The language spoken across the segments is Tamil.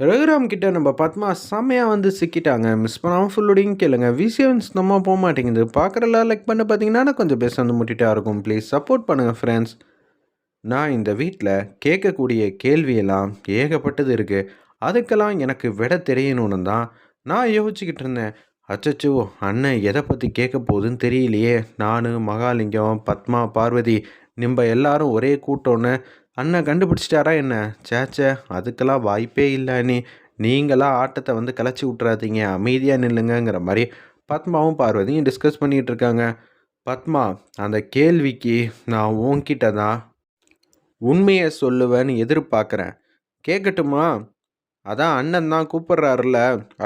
ரகுராம் கிட்ட நம்ம பத்மா செம்மையாக வந்து சிக்கிட்டாங்க. மிஸ் பண்ணாமல் ஃபுல்லோடையும் கேளுங்க. விசியன்ஸ் நம்ம போக மாட்டேங்குது. பார்க்குறலாம் லைக் பண்ண பார்த்தீங்கன்னா கொஞ்சம் பேச வந்து முட்டிட்டா இருக்கும். ப்ளீஸ் சப்போர்ட் பண்ணுங்கள் ஃப்ரெண்ட்ஸ் நான் இந்த வீட்டில் கேட்கக்கூடிய கேள்வியெல்லாம் ஏகப்பட்டது இருக்குது அதுக்கெல்லாம் எனக்கு விட தெரியணும்னு தான் நான் யோசிச்சுக்கிட்டு இருந்தேன். அச்சச்சோ அண்ணன் எதை பற்றி கேட்க போகுதுன்னு தெரியலையே. நான் மகாலிங்கம் பத்மா பார்வதி நம்ம எல்லாரும் ஒரே கூட்டம்னு அண்ணன் கண்டுபிடிச்சிட்டாரா என்ன? சேச்சே அதுக்கெல்லாம் வாய்ப்பே இல்லை நீ நீங்களா ஆட்டத்தை வந்து கலைச்சி விட்றாதீங்க அமைதியாக நில்லுங்கிற மாதிரி பத்மாவும் பார்வதியும் டிஸ்கஸ் பண்ணிகிட்டு இருக்காங்க. பத்மா அந்த கேள்விக்கு நான் உன்கிட்ட தான் உண்மையை சொல்லுவேன்னு எதிர்பார்க்குறேன். கேட்கட்டுமா அதான் அண்ணன் தான் கூப்பிட்றாருல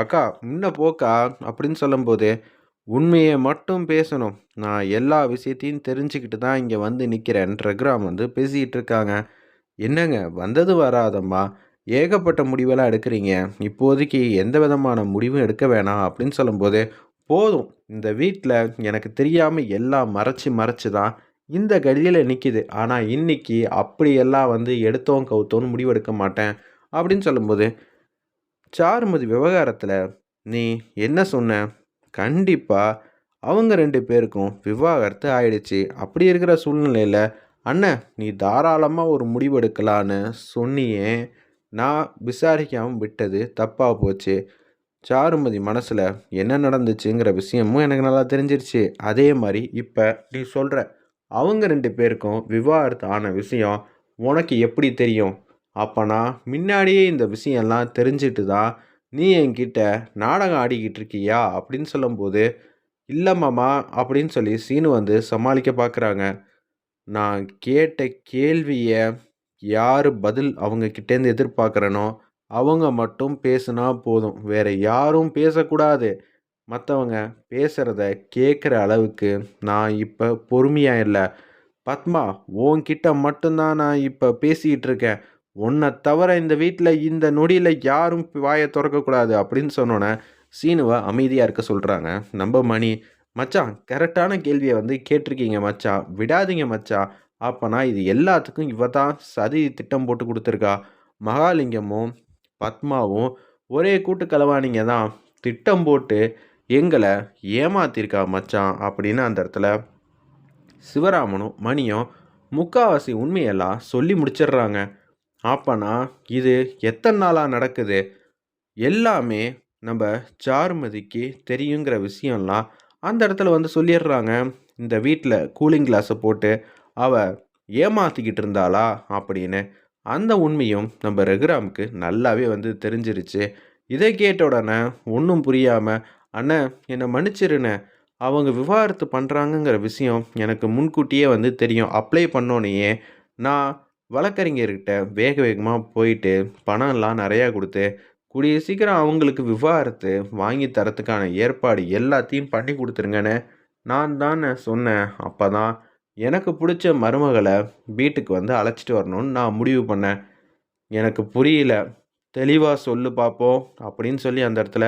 அக்கா முன்ன போக்கா? அப்படின்னு சொல்லும்போது உண்மையை மட்டும் பேசணும். நான் எல்லா விஷயத்தையும் தெரிஞ்சுக்கிட்டு தான் இங்கே வந்து நிற்கிறேன் ரகுராம் வந்து பேசிகிட்டு இருக்காங்க. என்னங்க வந்தது வராதம்மா. ஏகப்பட்ட முடிவெல்லாம் எடுக்கிறீங்க. இப்போதைக்கு எந்த விதமான முடிவும் எடுக்க வேணாம் அப்படின்னு சொல்லும்போது போதும். இந்த வீட்டில் எனக்கு தெரியாமல் எல்லாம் மறைச்சி மறைச்சி தான் இந்த கடியில் நிற்கிது ஆனால் இன்னைக்கு அப்படியெல்லாம் வந்து எடுத்தோம் கவுத்தோன்னு முடிவெடுக்க மாட்டேன். அப்படின்னு சொல்லும்போது சாருமதி விவகாரத்தில் நீ என்ன சொன்ன? கண்டிப்பாக அவங்க ரெண்டு பேருக்கும் விவாகரத்து ஆயிடுச்சு. அப்படி இருக்கிற சூழ்நிலையில் அண்ணன் நீ தாராளமாக ஒரு முடிவெடுக்கலான்னு சொன்னியே. நான் விசாரிக்காமல் விட்டது தப்பாக போச்சு. சாருமதி மனசில் என்ன நடந்துச்சுங்கிற விஷயமும் எனக்கு நல்லா தெரிஞ்சிருச்சு. அதே மாதிரி இப்போ நீ சொல்கிற அவங்க ரெண்டு பேருக்கும் விவாகரத்து ஆன விஷயம் உனக்கு எப்படி தெரியும்? அப்போனா முன்னாடியே இந்த விஷயம்லாம் தெரிஞ்சிட்டு தான் நீ என்கிட்ட நாடகம் ஆடிக்கிட்டு இருக்கியா? அப்படின்னு சொல்லும்போது இல்லை மாமா அப்படின்னு சொல்லி சீனு வந்து சமாளிக்க பார்க்குறாங்க நான் கேட்ட கேள்வியை யார் பதில் அவங்க கிட்டேருந்து எதிர்பார்க்குறனோ அவங்க மட்டும் பேசுனா போதும். வேறு யாரும் பேசக்கூடாது. மற்றவங்க பேசுகிறத கேட்குற அளவுக்கு நான் இப்போ பொறுமையாக இல்லை. பத்மா உன்கிட்ட மட்டும்தான் நான் இப்போ பேசிக்கிட்டு இருக்கேன் உன்னை தவிர இந்த வீட்டில் இந்த நொடியில் யாரும் வாயை திறக்கக்கூடாது அப்படின்னு சொன்னோன்னே சீனுவை அமைதியாக இருக்க சொல்கிறாங்க நம்ம மணி மச்சான் கரெக்டான கேள்வியை வந்து கேட்டிருக்கீங்க மச்சான் விடாதீங்க மச்சான் அப்போனா இது எல்லாத்துக்கும் இவ தான் சதி திட்டம் போட்டு கொடுத்துருக்கா. மகாலிங்கமும் பத்மாவும் ஒரே கூட்டு கலவானிங்க தான். திட்டம் போட்டு எங்களை ஏமாத்திருக்கா மச்சான் அப்படின்னு அந்த இடத்துல சிவராமனும் மணியும் முக்காவாசி உண்மையெல்லாம் சொல்லி முடிச்சிடுறாங்க. அப்போனா இது எத்தனை நாளாக நடக்குது? எல்லாமே நம்ம சாருமதிக்கு தெரியுங்கிற விஷயம்லாம் அந்த இடத்துல வந்து சொல்லிடுறாங்க இந்த வீட்டில் கூலிங் கிளாஸை போட்டு அவள் ஏமாற்றிக்கிட்டு இருந்தாளா அப்படின்னு. அந்த உண்மையும் நம்ம ரகுராமுக்கு நல்லாவே வந்து தெரிஞ்சிருச்சு. இதை கேட்ட உடனே ஒன்றும் புரியாமல் அண்ணன் என்னை மன்னிச்சிருண்ணே. அவங்க விவாகரத்து பண்ணுறாங்கங்கிற விஷயம் எனக்கு முன்கூட்டியே வந்து தெரியும். அப்ளை பண்ணோன்னே நான் வழக்கறிஞர்கிட்ட வேக வேகமாக போயிட்டு பணம்லாம் நிறையா கொடுத்து கூடிய சீக்கிரம் அவங்களுக்கு விவாகரத்து வாங்கி தரத்துக்கான ஏற்பாடு எல்லாத்தையும் பண்ணி கொடுத்துருங்கன்னு நான் தானே சொன்னேன். அப்போ தான் எனக்கு பிடிச்ச மருமகளை வீட்டுக்கு வந்து அழைச்சிட்டு வரணும்னு நான் முடிவு பண்ணேன். எனக்கு புரியல. தெளிவாக சொல்லு பார்ப்போம் அப்படின்னு சொல்லி அந்த இடத்துல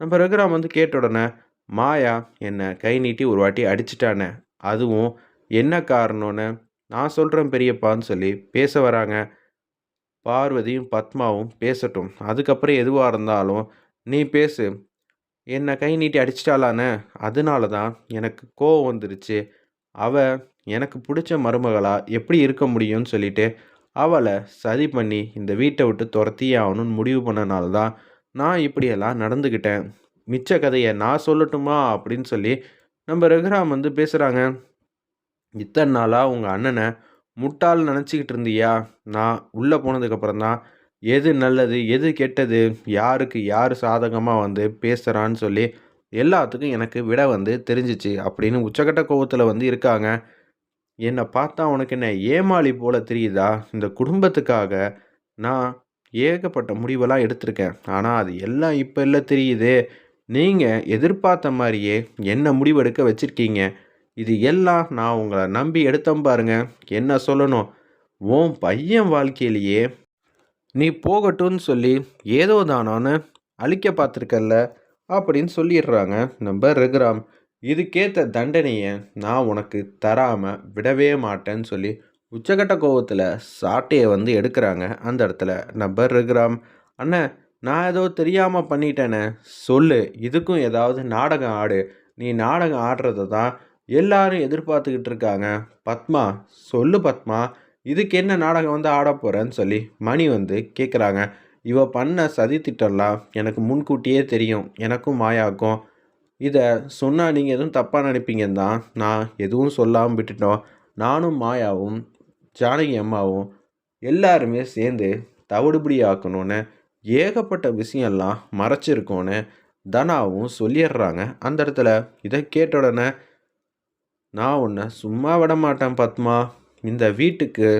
நம்ம ரகுராம் வந்து கேட்ட உடனே மாயா என்னை கை நீட்டி ஒரு வாட்டி அடிச்சிட்டானே. அதுவும் என்ன காரணம்னு நான் சொல்கிறேன் பெரியப்பான்னு சொல்லி பேச வராங்க. பார்வதியும் பத்மாவும் பேசட்டும். அதுக்கப்புறம் எதுவாக இருந்தாலும் நீ பேசு. என்னை கை நீட்டி அடிச்சிட்டாளானே? அதனால தான் எனக்கு கோவம் வந்துருச்சு. அவ எனக்கு பிடிச்ச மருமகளா எப்படி இருக்க முடியும்னு சொல்லிட்டு அவளை சதி பண்ணி இந்த வீட்டை விட்டு துரத்தியே ஆகணும்னு முடிவு பண்ணனால தான் நான் இப்படியெல்லாம் நடந்துக்கிட்டேன் மிச்ச கதையை நான் சொல்லட்டுமா? அப்படின்னு சொல்லி நம்ம ரகுராம் வந்து பேசுகிறாங்க இத்தனை நாளாக உங்கள் அண்ணனை முட்டாள் நினச்சிக்கிட்டு இருந்தியா? நான் உள்ளே போனதுக்கப்புறம் தான் எது நல்லது எது கெட்டது யாருக்கு யார் சாதகமாக வந்து பேசுகிறான்னு சொல்லி எல்லாத்துக்கும் எனக்கு விட வந்து தெரிஞ்சிச்சு அப்படின்னு உச்சக்கட்ட கோவத்தில் வந்து இருக்காங்க. என்னை பார்த்தா உனக்கு என்ன ஏமாளி போல் தெரியுதா? இந்த குடும்பத்துக்காக நான் ஏகப்பட்ட முடிவெல்லாம் எடுத்திருக்கேன். ஆனால் அது எல்லாம் இப்போ இல்லை தெரியுது. நீங்கள் எதிர்பார்த்த மாதிரியே என்ன முடிவெடுக்க வச்சுருக்கீங்க? இது எல்லாம் நான் உங்களை நம்பி எடுத்தேன் பாருங்க. என்ன சொல்லணும்? உன் பையன் வாழ்க்கையிலேயே நீ போகட்டும்னு சொல்லி ஏதோ தானோன்னு அழிக்க பார்த்துருக்கல்ல அப்படின்னு சொல்லிடுறாங்க நம்ம ரகுராம். இதுக்கேற்ற தண்டனையை நான் உனக்கு தராமல் விடவே மாட்டேன்னு சொல்லி உச்சகட்ட கோவத்தில் சாட்டையை வந்து எடுக்கிறாங்க அந்த இடத்துல நம்ம ரகுராம். அண்ணன் நான் ஏதோ தெரியாமல் பண்ணிட்டேனே. சொல்லு இதுக்கும் ஏதாவது நாடகம் ஆடு. நீ நாடகம் ஆடுறத தான் எல்லாரும் எதிர்பார்த்துக்கிட்டு இருக்காங்க. பத்மா சொல்லு பத்மா இதுக்கு என்ன நாடகம் வந்து ஆட போகிறேன்னு சொல்லி மணி வந்து கேட்குறாங்க இவ பண்ண சதி திட்டம்லாம் எனக்கு முன்கூட்டியே தெரியும். எனக்கும் மாயாக்கும். இதை சொன்னால் நீங்கள் எதுவும் தப்பாக நினைப்பீங்கன்னு தான் நான் எதுவும் சொல்லாமல் விட்டுட்டோம். நானும் மாயாவும் ஜானகி அம்மாவும் எல்லாருமே சேர்ந்து தவிடுபடி ஆக்கணும்னு ஏகப்பட்ட விஷயம்லாம் மறைச்சிருக்கோன்னு தனாவும் சொல்லிடுறாங்க. அந்த இடத்துல இதை கேட்ட உடனே நான் உன்னை சும்மா விட மாட்டேன் பத்மா. இந்த வீட்டுக்கு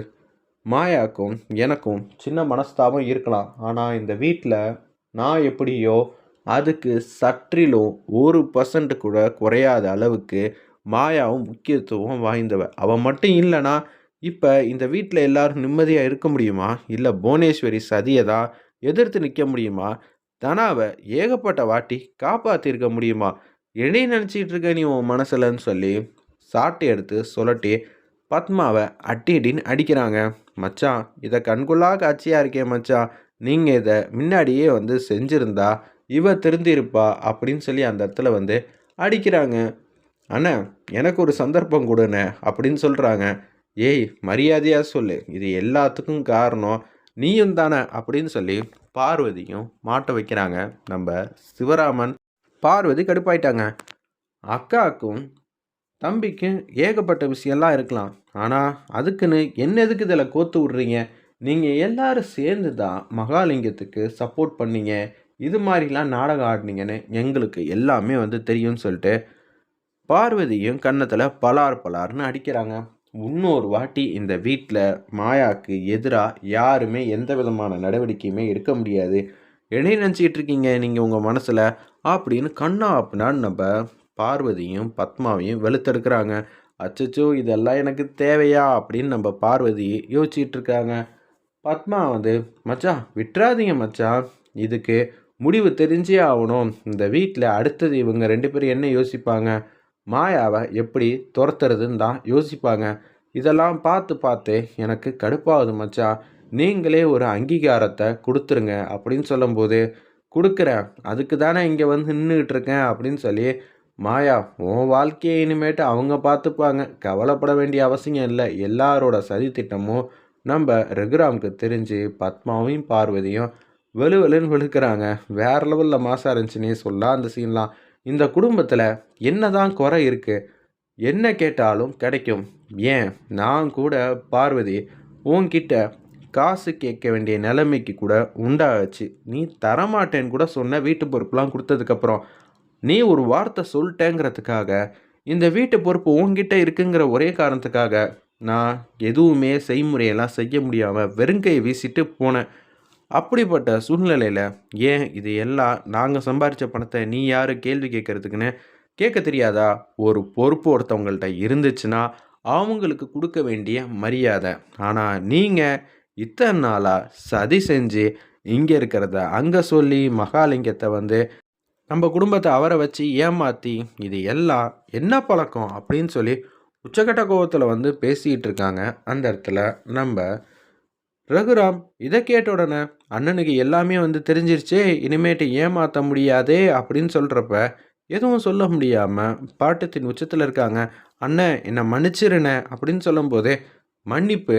மாயாக்கும் எனக்கும் சின்ன மனஸ்தாபம் இருக்கலாம். ஆனால் இந்த வீட்டில் நான் எப்படியோ அதுக்கு சற்றிலும் ஒரு பர்சன்ட் கூட குறையாத அளவுக்கு மாயாவும் முக்கியத்துவம் வாய்ந்தவ. அவன் மட்டும் இல்லைன்னா இப்போ இந்த வீட்டில் எல்லாரும் நிம்மதியாக இருக்க முடியுமா? இல்லை புவனேஸ்வரி சதியை தான் எதிர்த்து நிற்க முடியுமா? தனாவை ஏகப்பட்ட வாட்டி காப்பாற்றிருக்க முடியுமா? என்னை நினச்சிட்டு இருக்க நீ உன் மனசில்ன்னு சொல்லி சாட்டை எடுத்து சொல்லட்டி பத்மாவை அட்டி அடின்னு அடிக்கிறாங்க. மச்சான் இதை கண்கொள்ளா காட்சியாக இருக்கே மச்சான் நீங்கள் இதை முன்னாடியே வந்து செஞ்சுருந்தா இவ திருந்திருப்பா அப்படின்னு சொல்லி அந்த இடத்துல வந்து அடிக்கிறாங்க. அண்ணா எனக்கு ஒரு சந்தர்ப்பம் கொடுண்ணே அப்படின்னு சொல்கிறாங்க ஏய் மரியாதையாக சொல்லு. இது எல்லாத்துக்கும் காரணம் நீயும் தானே அப்படின்னு சொல்லி பார்வதியும் மாட்ட வைக்கிறாங்க. நம்ம சிவராமன் பார்வதி கடுப்பாயிட்டாங்க. அக்காவுக்கும் தம்பிக்கும் ஏகப்பட்ட விஷயம்லாம் இருக்கலாம். ஆனால் அதுக்குன்னு என்ன எதுக்கு இதில் கோத்து விட்றீங்க? நீங்கள் எல்லாரும் சேர்ந்து தான் மகாலிங்கத்துக்கு சப்போர்ட் பண்ணீங்க. இது மாதிரிலாம் நாடகம் ஆடினீங்கன்னு எங்களுக்கு எல்லாமே வந்து தெரியும்னு சொல்லிட்டு பார்வதியும் கன்னத்தில் பலார் பலார்னு அடிக்கிறாங்க. இன்னொரு வாட்டி இந்த வீட்டில் மாயாவுக்கு எதிராக யாருமே எந்த விதமான நடவடிக்கையுமே எடுக்க முடியாது. என்ன நினச்சிக்கிட்டு இருக்கீங்க நீங்கள் உங்கள் மனசில்? அப்படின்னு கண்ணா அப்படின்னான்னு நம்ம பார்வதியும் பத்மாவையும் வெளுத்தெடுக்கிறாங்க. அச்சச்சோ இதெல்லாம் எனக்கு தேவையா? அப்படின்னு நம்ம பார்வதி யோசிச்சுட்டு இருக்காங்க பத்மா வந்து மச்சான் விட்டுறாதீங்க மச்சான். இதுக்கு முடிவு தெரிஞ்சே ஆகணும். இந்த வீட்டில் அடுத்தது இவங்க ரெண்டு பேரும் என்ன யோசிப்பாங்க? மாயாவை எப்படி துரத்துறதுன்னு தான் யோசிப்பாங்க. இதெல்லாம் பார்த்து பார்த்து எனக்கு கடுப்பாகுது மச்சான். நீங்களே ஒரு அங்கீகாரத்தை கொடுத்துருங்க. அப்படின்னு சொல்லும்போது கொடுக்குறேன். அதுக்கு தானே இங்கே வந்து நின்றுக்கிட்டு இருக்கேன். அப்படின்னு சொல்லி மாயா உன் வாழ்க்கையை இனிமேட்டு அவங்க பார்த்துப்பாங்க. கவலைப்பட வேண்டிய அவசியம் இல்லை. எல்லாரோட சதி திட்டமும் நம்ம ரகுராமுக்கு தெரிஞ்சு பத்மாவையும் பார்வதியும் வெளுவெளுன்னு வெளுக்கிறாங்க வேற லெவலில் மாசா இருந்துச்சுன்னே சொல்லலாம் அந்த சீன்லாம். இந்த குடும்பத்தில் என்னதான் குறை இருக்குது என்ன கேட்டாலும் கிடைக்கும். ஏன்? நான் கூட பார்வதி உன்கிட்ட காசு கேட்க வேண்டிய நிலைமைக்கு கூட உண்டாச்சு. நீ தரமாட்டேன்னு கூட சொன்ன வீட்டு பொறுப்புலாம் கொடுத்ததுக்கப்புறம் நீ ஒரு வார்த்தை சொல்லிட்டேங்கிறதுக்காக இந்த வீட்டு பொறுப்பு உங்ககிட்ட இருக்குங்கிற ஒரே காரணத்துக்காக நான் எதுவுமே செய்முறையெல்லாம் செய்ய முடியாமல் வெறுங்கையை வீசிட்டு போனேன். அப்படிப்பட்ட சூழ்நிலையில் ஏன் இது எல்லாம் நாங்கள் சம்பாரித்த பணத்தை நீ யார் கேள்வி கேட்குறதுக்குன்னு கேட்க தெரியாதா? ஒரு பொறுப்பு ஒருத்தவங்கள்ட்ட இருந்துச்சுன்னா அவங்களுக்கு கொடுக்க வேண்டிய மரியாதை. ஆனால் நீங்கள் இத்தனை நாளாக சதி செஞ்சு இங்கே இருக்கிறத அங்கே சொல்லி மகாலிங்கத்தை வந்து நம்ம குடும்பத்தை அவரை வச்சு ஏமாற்றி இது எல்லாம் என்ன பழக்கம் அப்படின்னு சொல்லி உச்சக்கட்ட கோபத்தில் வந்து பேசிக்கிட்டு இருக்காங்க. அந்த இடத்துல நம்ம ரகுராம் இதை கேட்ட உடனே அண்ணனுக்கு எல்லாமே வந்து தெரிஞ்சிருச்சே இனிமேட்டு ஏமாற்ற முடியாதே அப்படின்னு சொல்கிறப்ப எதுவும் சொல்ல முடியாமல் பாட்டத்தின் உச்சத்தில் இருக்காங்க. அண்ணன் என்னை மன்னிச்சிருண்ணே அப்படின்னு சொல்லும்போதே மன்னிப்பு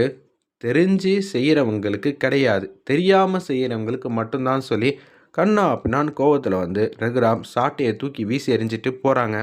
தெரிஞ்சு செய்கிறவங்களுக்கு கிடையாது. தெரியாமல் செய்கிறவங்களுக்கு மட்டும்தான் சொல்லி கண்ணா அப்படின்னான்னு கோவத்தில் வந்து ரகுராம் சாட்டையை தூக்கி வீசி எறிஞ்சிட்டு போகிறாங்க